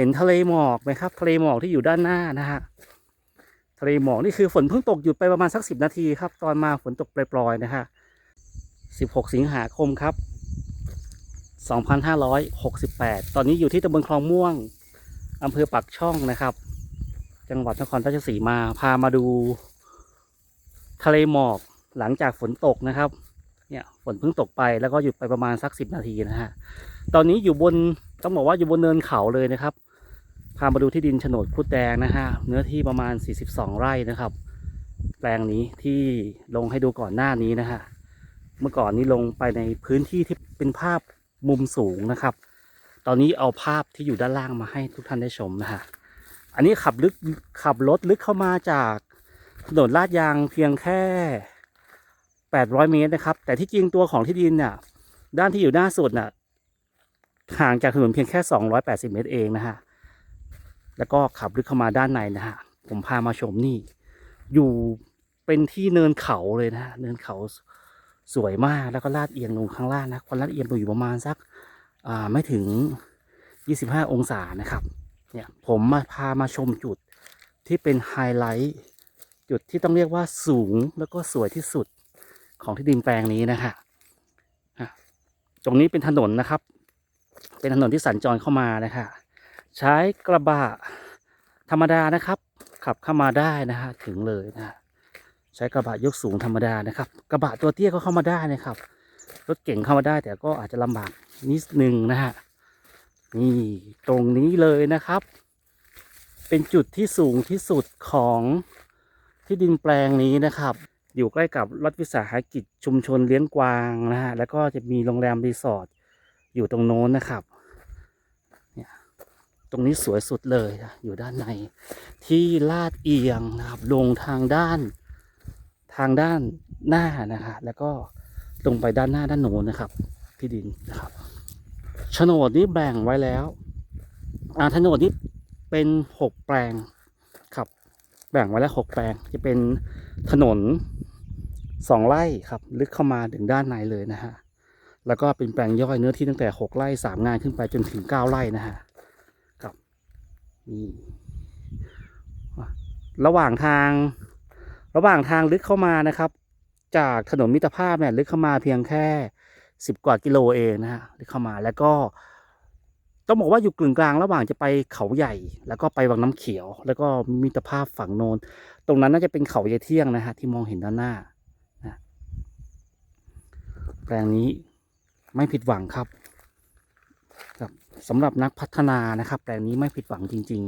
เห็นทะเลหมอกไหมครับ ทะเลหมอกที่อยู่ด้านหน้านะฮะทะเลหมอกนี่คือฝนเพิ่งตกหยุดไปประมาณสักสิบนาทีครับ ตอนมาฝนตกปล่อยๆนะฮะสิบหกสิงหาคมครับสองพันห้าร้อยหกสิบแปดตอนนี้อยู่ที่ตำบลคลองม่วงอำเภอปักช่องนะครับ จังหวัดนครราชสีมาพามาดู ทะเลหมอกหลังจากฝนตกนะครับ เนี่ยฝนเพิ่งตกไปแล้วก็หยุดไปประมาณสักสิบนาทีนะฮะตอนนี้อยู่บนต้องบอกว่าอยู่บนเนินเขาเลยนะครับ พามาดูที่ดินโฉนดคุดแดงนะฮะ เนื้อที่ประมาณ 42 ไร่นะครับ แปลงนี้ที่ลงให้ดูก่อนหน้านี้นะฮะ เมื่อก่อนนี้ลงไปในพื้นที่ที่เป็นภาพมุมสูงนะครับ ตอนนี้เอาภาพที่อยู่ด้านล่างมาให้ทุกท่านได้ชมนะฮะ อันนี้ขับลึกขับรถลึกเข้ามาจากถนนลาดยางเพียงแค่ 800 เมตรนะครับ แต่ที่จริงตัวของที่ดินเนี่ยด้านที่อยู่หน้าสุดน่ะห่างจากถนนเพียงแค่ 280 เมตรเองนะฮะ แล้วก็ขับลึกเข้ามาด้านในนะฮะผมพามาชมนี่ อยู่เป็นที่เนินเขาเลยนะฮะเนินเขาสวยมากแล้วก็ลาดเอียงลงข้างล่างนะความลาดเอียงอยู่ประมาณสักอ่าไม่ถึง 25 องศานะครับเนี่ยผมมาพามาชมจุดที่เป็นไฮไลท์จุดที่ต้องเรียกว่าสูงแล้วก็สวยที่สุดของที่ดินแปลงนี้นะฮะอะตรงนี้เป็นถนนนะครับ เป็นถนนที่สัญจรเข้ามานะคะ ใช้กระบะธรรมดานะครับ ขับเข้ามาได้นะฮะถึงเลยนะฮะใช้กระบะยกสูงธรรมดานะครับ กระบะตัวเตี้ยก็เข้ามาได้นะครับ รถเก่งเข้ามาได้แต่ก็อาจจะลำบากนิดนึงนะฮะนี่ตรงนี้เลยนะครับ เป็นจุดที่สูงที่สุดของที่ดินแปลงนี้นะครับ อยู่ใกล้กับรัฐวิสาหกิจชุมชนเลี้ยงกวางนะฮะแล้วก็จะมีโรงแรมรีสอร์ทอยู่ตรงโน้นนะครับ ตรงนี้สวยสุดเลยนะอยู่ด้านใน ที่ลาดเอียงนะครับ ลงทางด้าน ทางด้านหน้านะฮะแล้วก็ลงไปด้านหน้าด้านโน้นนะครับ ที่ดินนะครับโฉนดนี้แบ่งไว้แล้วอ่าโฉนดนี้เป็นหกแปลงครับ แบ่งไว้แล้วหกแปลงจะเป็นถนนสองไร่ครับ ลึกเข้ามาถึงด้านในเลยนะฮะแล้วก็เป็นแปลงย่อยเนื้อที่ตั้งแต่หกไร่สามงานขึ้นไปจนถึงเก้าไร่นะฮะ นี่ระหว่างทาง ระหว่างทางลึกเข้ามานะครับ จากถนนมิตรภาพเนี่ยลึกเข้ามาเพียงแค่สิบกว่ากิโลเองนะฮะลึกเข้ามาแล้วก็ ต้องบอกว่าอยู่กึ่งกลางระหว่างจะไปเขาใหญ่ แล้วก็ไปวังน้ำเขียว แล้วก็มิตรภาพฝั่งโนนตรงนั้นน่าจะเป็นเขาเยเที่ยงนะฮะที่มองเห็นด้านหน้านะแปลงนี้ไม่ผิดหวังครับ สำหรับนักพัฒนานะครับแปลงนี้ไม่ผิดหวังจริง